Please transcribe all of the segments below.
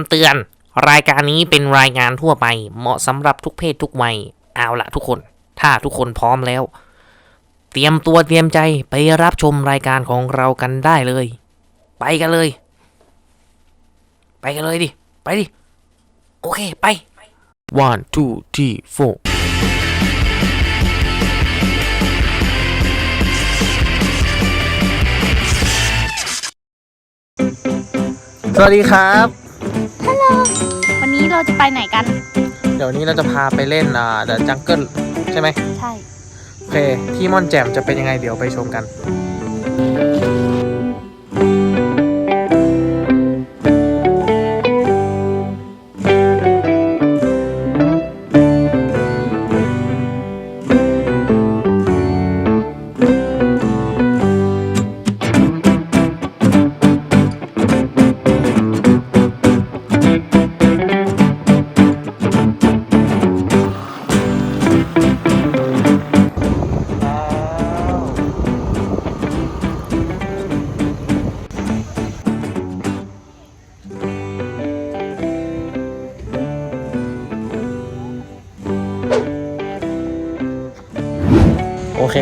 ำเตือน รายการนี้เป็นรายงานทั่วไป เหมาะสำหรับทุกเพศทุกวัย เอาละทุกคน ถ้าทุกคนพร้อมแล้ว เตรียมตัวเตรียมใจไปรับชมรายการของเรากันได้เลย ไปกันเลย ไปกันเลยดิ ไปดิ โอเค ไป one two three four สวัสดีครับ วันนี้เราจะไปไหนกัน เดี๋ยวนี้เราจะพาไปเล่นอ่า The Jungle ใช่ไหม ใช่ โอเค ที่ม่อนแจ่มจะเป็นยังไงเดี๋ยวไปชมกัน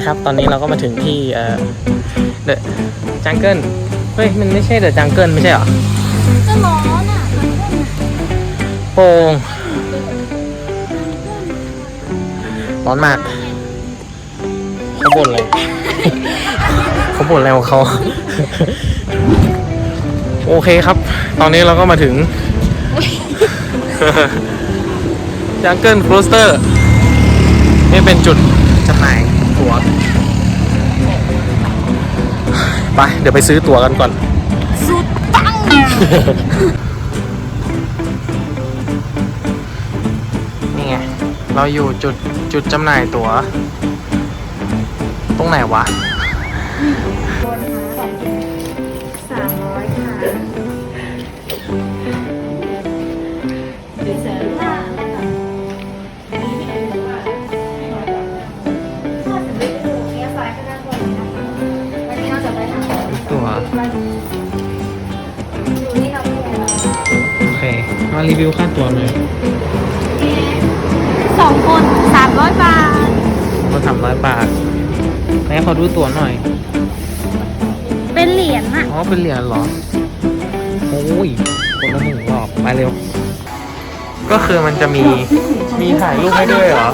คครับ ตอนนี้เราก็มาถึงที่เอ่อ The Jungle เฮ้ย มันไม่ใช่ The Jungle ไม่ใช่เหรอก็ร้อนอะโป่งร้อนมากเขาบ่นอะไรเขาบ่นอะไรของเขา โอเคครับ ตอนนี้เราก็มาถึง Jungle Cruiser นี่เป็นจุดจำหน่าย ตั๋วไปเดี๋ยวไปซื้อตั๋วกันก่อน สุดปัง นี่ไง เราอยู่จุดจุดจำหน่ายตั๋ว ตรงไหนวะ มารีวิวค่าตั๋วหน่อยสองคนสามร้อยบาทมาสามร้อยบาทไหนขอดูตั๋วหน่อย เป็นเหรียญอะอ๋อ เป็นเหรียญเหรอ โอ้ยคนละหนึ่งรอบไปเร็ว ก็คือมันจะมี มีถ่ายรูปให้ด้วยเหรอ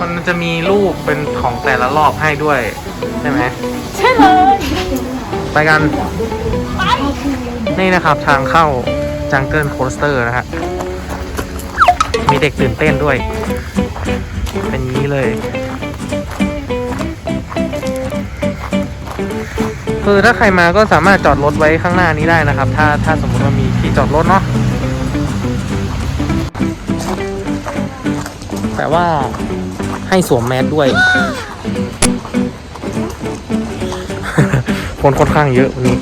มันจะมีรูปเป็นของแต่ละรอบให้ด้วย ใช่ไหม ใช่เลย ไปกัน นี่นะครับทางเข้า Jungle Coaster นะฮะ มีเด็กตื่นเต้นด้วย เป็นนี้เลย คือถ้าใครมาก็สามารถจอดรถไว้ข้างหน้านี้ได้นะครับ ถ้าถ้าสมมติว่ามีที่จอดรถเนาะแต่ว่าให้สวมแมสด้วย คนค่อนข้างเยอะวันนี้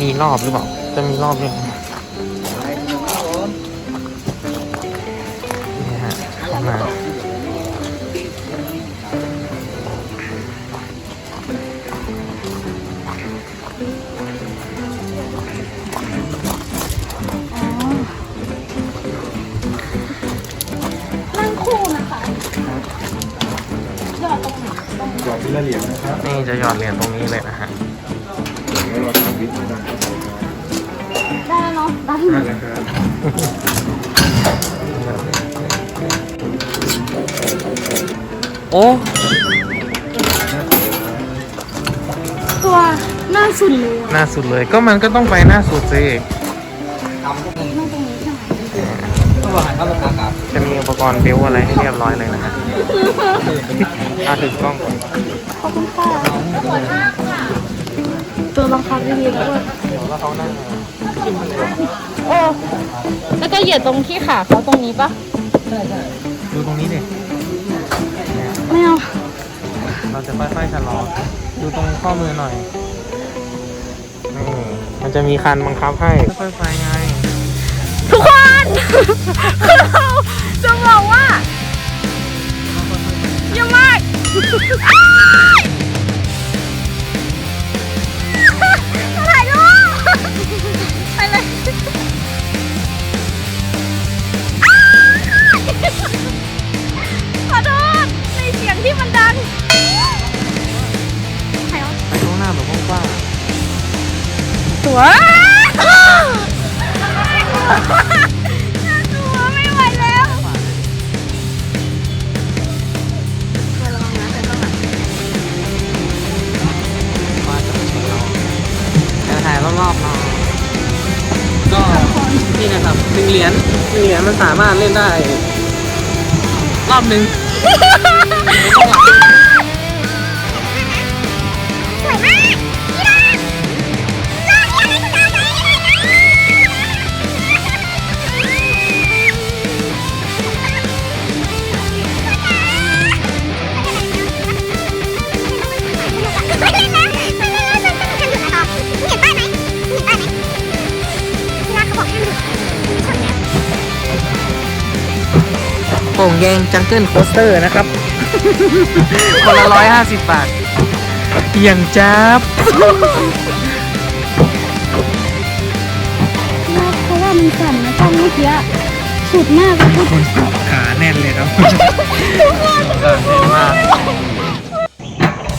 มีรอบหรือเปล่า จะมีรอบด้วยนี่ฮะเข้ามานั่งคู่นะคะยอดตรงไหนตรงจอดทีละเหรียญนะครับ นี่จะหยอดเหรียญตรงนี้เลยนะฮะแล้ วเราทำวิธีการได้แล้วเนาะได้ได้นะครับโอ้ตัวหน้าสุดเลยอะหน้าสุดเลยก็มันก็ต้องไปหน้าสุดสินั่งตรงนี้ใช่ไหมจะมีอุปกรณ์บิวอะไรให้เรียบร้อยเลยนะฮะอาถึงกล้องก่อนขอบคุณค่ะตัวบังคับ ดีๆด้วยเดี๋ยวแล้วเขานั่งโอ้แล้วก็เหยียดตรงที่ขาเขาตรงนี้ปะดูตรงนี้ดิไม่เอาเราจะค่อยๆชะลอ ดูตรงข้อมือหน่อยนี่มันจะมีคันบังคับให้ค่อยๆไปไง ทุกคนคือเราจะบอกว่าเยอะมา ตัวตัวไม่ไหวแล้วมาจะมาชมเราจะถ่ายรอบๆเนาะก็นี่นะครับหนึ่งเหรียญหนึ่งเหรียญมันสามารถเล่นได้ รอบหนึ่งโป่งแยงจังเกิลโคสเตอร์นะครับ คนละร้อยห้าสิบบาทอย่างจับเพราะว่ามันสั่นนะตอนเมื่อกี้สุดมากเลยขาแน่นเลยครับขาแน่นมาก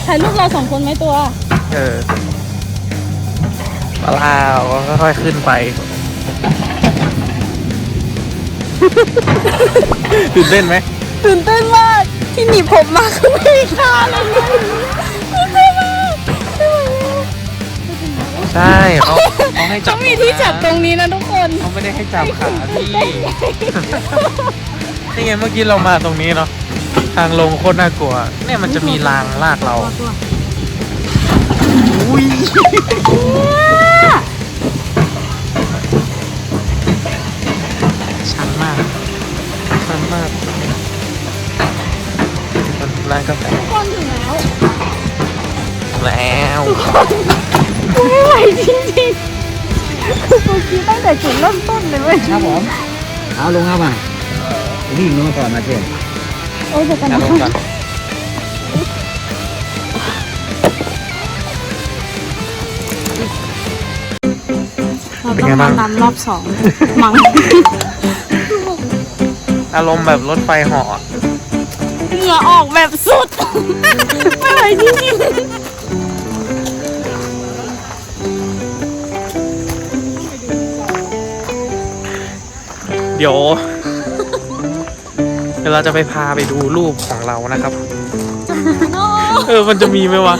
ถ่ายรูปเราสองคนไหมตัว เออปลาวค่อยๆขึ้นไป ตื่นเต้นไหมตื่นเต้นมากที่หนีบผมมาคือไม่มีค่าเลยนะตื่นเต้นมากใช่เขาเขาให้จัเขาบมีที่จับตรงนี้นะทุกคน เขาไม่ได้ให้จับขาพี่นี่ไงเมื่อกี้เรามาตรงนี้เนาะทางลงโคตรน่ากลัวเนี่ยมันจะมีรางลากเราอุ้ยชันมากชัน มากร้านกาแฟทุกคนถึงแล้วแล้วไม่ไหวจริงๆคือเมื่อกี้ตั้งแต่จุดเริ่มต้นเลยเว้ยครับผมเอาลงครับอะวิ่งลงก่อนนะเจนโอ้ยเดี๋ยวกันนะเราต้องมาตามรอบสองมั้ง อารมณ์แบบรถไฟเหาะเหงื่อออกแบบสุด ไม่ไหวจริงเดี๋ยว เดี๋ยวเราจะไปพาไปดูรูปของเรานะครับเออ มันจะมีไหมวะ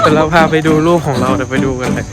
เดี๋ยวเราพาไปดูรูปของเราเดี๋ยวไปดูกันเลย